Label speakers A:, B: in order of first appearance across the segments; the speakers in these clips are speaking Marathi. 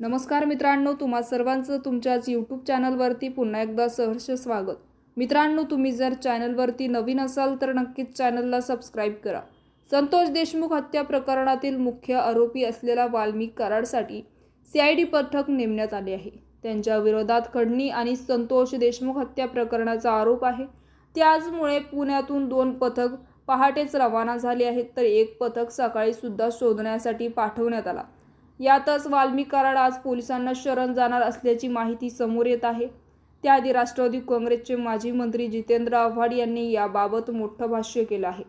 A: नमस्कार मित्रांनो तुम्हा सर्वांचं तुमच्याच यूट्यूब चॅनलवरती पुन्हा एकदा सहर्ष स्वागत. मित्रांनो तुम्ही जर चॅनलवरती नवीन असाल तर नक्कीच चॅनलला सबस्क्राईब करा. संतोष देशमुख हत्या प्रकरणातील मुख्य आरोपी असलेला वाल्मिक कराडसाठी सी आय डी पथक नेमण्यात आले आहे. त्यांच्या विरोधात खडणी आणि संतोष देशमुख हत्या प्रकरणाचा आरोप आहे. त्याचमुळे पुण्यातून दोन पथक पहाटेच रवाना झाले आहेत तर एक पथक सकाळी सुद्धा शोधण्यासाठी पाठवण्यात आला. यातच वाल्मी कराड आज पोलिसांना शरण जाणार असल्याची माहिती समोर येत आहे. त्याआधी राष्ट्रवादी काँग्रेसचे माजी मंत्री जितेंद्र आव्हाड यांनी याबाबत मोठं भाष्य केलं आहे.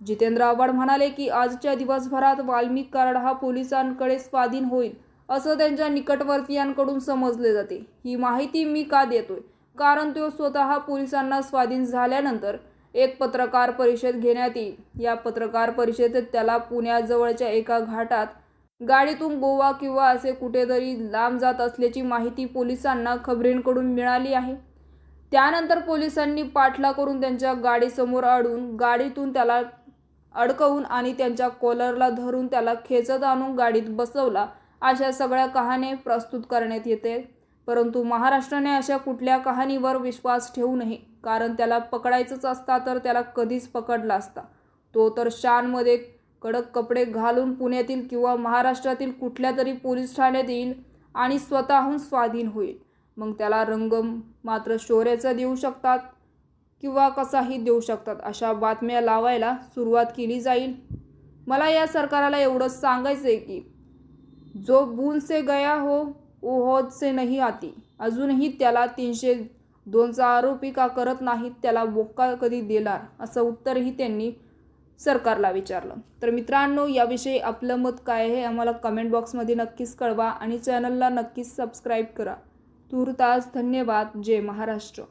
A: जितेंद्र आव्हाड म्हणाले की आजच्या दिवसभरात वाल्मिक कराड हा पोलिसांकडे स्वाधीन होईल असं त्यांच्या निकटवर्तीयांकडून समजले जाते. ही माहिती मी का देतोय? कारण तो स्वतः पोलिसांना स्वाधीन झाल्यानंतर एक पत्रकार परिषद घेण्यात येईल. या पत्रकार परिषदेत त्याला पुण्याजवळच्या एका घाटात गाडीतून गोवा किंवा असे कुठेतरी लांब जात असल्याची माहिती पोलिसांना खबरींकडून मिळाली आहे. त्यानंतर पोलिसांनी पाठला करून त्यांच्या गाडीसमोर अडून गाडीतून त्याला अडकवून आणि त्यांच्या कॉलरला धरून त्याला खेचत आणून गाडीत बसवला. अशा सगळ्या कहाणी प्रस्तुत करण्यात येते. परंतु महाराष्ट्राने अशा कुठल्या कहाणीवर विश्वास ठेवू नये कारण त्याला पकडायचंच असता तर त्याला कधीच पकडला असता. तो तर शानमध्ये कडक कपडे घालून पुण्यातील किंवा महाराष्ट्रातील कुठल्या तरी पोलीस ठाण्यात येईल आणि स्वतःहून स्वाधीन होईल. मग त्याला रंग मात्र शौर्याचा देऊ शकतात किंवा कसाही देऊ शकतात अशा बातम्या लावायला सुरुवात केली जाईल. मला या सरकारला एवढंच सांगायचं आहे की जो बून से गया हो वो से नाही आती. अजूनही त्याला तीनशे दोनचा आरोपी का करत नाहीत त्याला मोक्का कधी देणार? असं उत्तरही त्यांनी सरकारला विचारलं. तर मित्रांनो याविषयी आपलं मत काय आहे आम्हाला कमेंट बॉक्समध्ये नक्कीच कळवा आणि चॅनलला नक्कीच सबस्क्राईब करा. तूर्तास धन्यवाद. जय महाराष्ट्र.